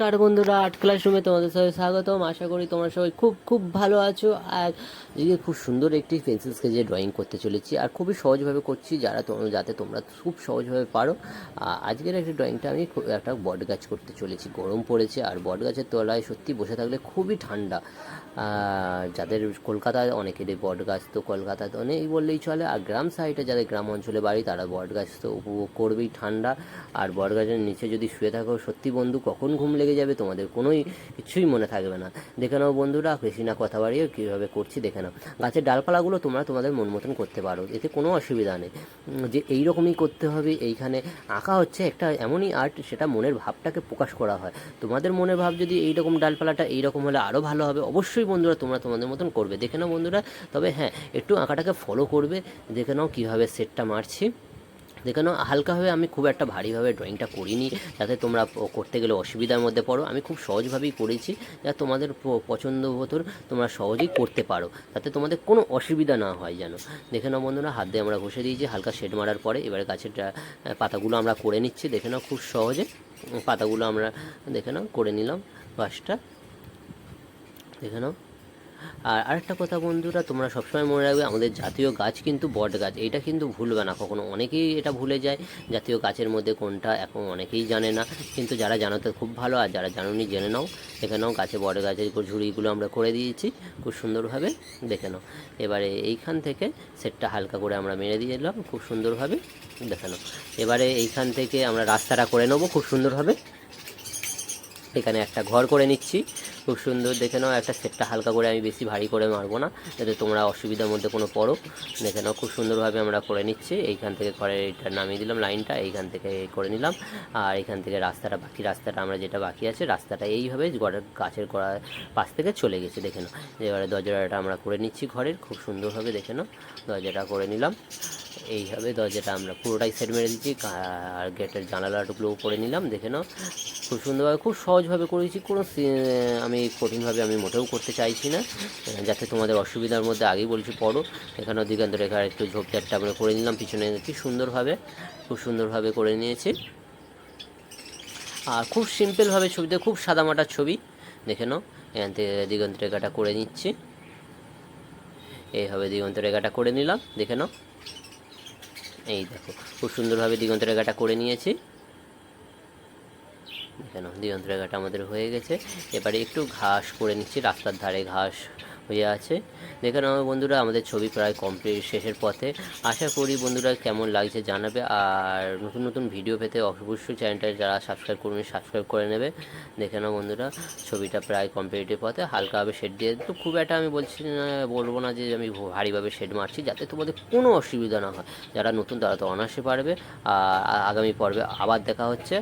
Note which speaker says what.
Speaker 1: নমস্কার বন্ধুরা আর্ট ক্লাসরুমে তোমাদের সবাই স্বাগতম। আশা করি তোমরা সবাই খুব খুব ভালো আছো। আর আজকে খুব সুন্দর একটি পেন্সিল স্কেচে ড্রয়িং করতে চলেছি আর খুবই সহজভাবে করছি যারা যাতে তোমরা খুব সহজভাবে পারো। আজকের একটি ড্রয়িংটা আমি একটা বট গাছ করতে চলেছি। গরম পড়েছে আর বট গাছের তলায় সত্যি বসে থাকলে খুবই ঠান্ডা। যাদের কলকাতায় অনেকেরই বট গাছ তো কলকাতায় অনেক বললেই চলে। আর গ্রাম সাইডে যাদের গ্রাম অঞ্চলে বাড়ি, তারা বট গাছ তো উপভোগ করবেই ঠান্ডা। আর বট গাছের নিচে যদি শুয়ে থাকো, সত্যি বন্ধু, কখন ঘুম লেগে যাবে, তোমাদের কোনোই কিছুই মনে থাকবে না। দেখে নাও বন্ধুরা, বেশি না কথা বাড়িয়ে কীভাবে করছি দেখে নাও। গাছের ডালপালাগুলো তোমরা তোমাদের মন মতন করতে পারো, এতে কোনো অসুবিধা নেই। যে এই রকমই করতে হবে, এইখানে আঁকা হচ্ছে একটা এমনই আর্ট সেটা মনের ভাবটাকে প্রকাশ করা হয়। তোমাদের মনের ভাব যদি এইরকম ডালপালাটা এইরকম হলে আরও ভালো হবে, অবশ্যই বন্ধুরা তোমরা তোমাদের মতন করবে। দেখে নাও বন্ধুরা, তবে হ্যাঁ একটু আঁকাটাকে ফলো করবে। দেখে নাও কীভাবে সেটটা মারছি। দেখে নাও হালকাভাবে আমি খুব একটা ভারীভাবে ড্রয়িংটা করিনি, যাতে তোমরা করতে গেলে অসুবিধার মধ্যে পড়ো। আমি খুব সহজভাবেই করেছি, যা তোমাদের পছন্দ মতন তোমরা সহজেই করতে পারো যাতে তোমাদের কোনো অসুবিধা না হয় যেন। দেখে নাও বন্ধুরা, হাত দিয়ে আমরা ঘষে দিয়েছি, হালকা শেড মারার পরে এবারে গাছের পাতাগুলো আমরা করে নিচ্ছি। দেখে নাও খুব সহজে পাতাগুলো আমরা, দেখে নাও, করে নিলাম গাছটা দেখে নাও। আর আরেকটা কথা বন্ধুরা, তোমরা সবসময় মনে রাখবে, আমাদের জাতীয় গাছ কিন্তু বট গাছ। এটা কিন্তু ভুলবে না, কখনো অনেকেই এটা ভুলে যায়, জাতীয় গাছের মধ্যে কোনটা এখন অনেকেই জানে না। কিন্তু যারা জানো তো খুব ভালো, আর যারা জানোনি জেনে নাও এখানেও গাছে বট গাছের ঝুড়িগুলো আমরা করে দিয়েছি, খুব সুন্দরভাবে দেখে নাও। এবারে এইখান থেকে সেটটা হালকা করে আমরা মেরে দিয়ে দিলাম খুব সুন্দরভাবে দেখে নাও। এবারে এইখান থেকে আমরা রাস্তাটা করে নেব, খুব সুন্দরভাবে। এখানে একটা ঘর করে নিচ্ছি খুব সুন্দর, দেখে নাও, একটা সেটটা হালকা করে আমি বেশি ভারী করে মারবো না, যাতে তোমরা অসুবিধার মধ্যে কোনো পড়ো। দেখে নাও, খুব সুন্দরভাবে আমরা করে নিচ্ছি। এইখান থেকে ঘরের এটা নামিয়ে দিলাম, লাইনটা, এইখান থেকে করে নিলাম। আর এখান থেকে রাস্তাটা, বাকি রাস্তাটা, আমরা যেটা বাকি আছে, রাস্তাটা এইভাবে ঘরের গাছের গোড়ার পাশ থেকে চলে গেছে, দেখে নাও। এবারে দরজাটা আমরা করে নিচ্ছি ঘরের, খুব সুন্দরভাবে দেখে নাও, দরজাটা করে নিলাম। এইভাবে দরজাটা আমরা পুরোটাই সেট মেরে দিচ্ছি আর গেটের জানালাগুলোও করে নিলাম, দেখে নাও। খুব সুন্দরভাবে, খুব সহজভাবে করেছি, কোনো সি- আমি কঠিনভাবে আমি মোটেও করতে চাইছি না, যাতে তোমাদের অসুবিধার মধ্যে আগেই বলছি, পড়ো। এখানেও দিগান্ত রেখার একটু ঝোপঝাপটা আমরা করে নিলাম, পিছনে কি সুন্দরভাবে, খুব সুন্দরভাবে করে নিয়েছি। আর খুব সিম্পলভাবে ছবিতে খুব সাদামাটা ছবি, দেখে নাও, এখান থেকে দিগন্ত রেখাটা করে নিচ্ছি। এইভাবে দিগন্ত রেখাটা করে নিলাম, দেখে নাও। এই দেখো, খুব সুন্দরভাবে দিগন্ত রেখাটা করে নিয়েছি। কেন দিগন্ত রেখাটা আমাদের হয়ে গেছে। এবারে একটু ঘাস করে নিচ্ছি, রাস্তার ধারে ঘাস হয়ে আছে। দেখে আমার বন্ধুরা, আমাদের ছবি প্রায় কমপ্লিট শেষের পথে। আশা করি বন্ধুরা কেমন লাগছে জানাবে, আর নতুন নতুন ভিডিও পেতে অবশ্যই চ্যানেলটা যারা সাবস্ক্রাইব করবেন সাবস্ক্রাইব করে নেবে। দেখে নাও বন্ধুরা, ছবিটা প্রায় কমপ্লিটের পথে, হালকাভাবে শেড দিয়ে তো খুব একটা আমি বলছি না, বলব না যে আমি ভারীভাবে শেড মারছি, যাতে তোমাদের কোনো অসুবিধা না হয়। যারা নতুন, তারা তো অনায়াসে পারবে। আর আগামী পর্বে আবার দেখা হচ্ছে।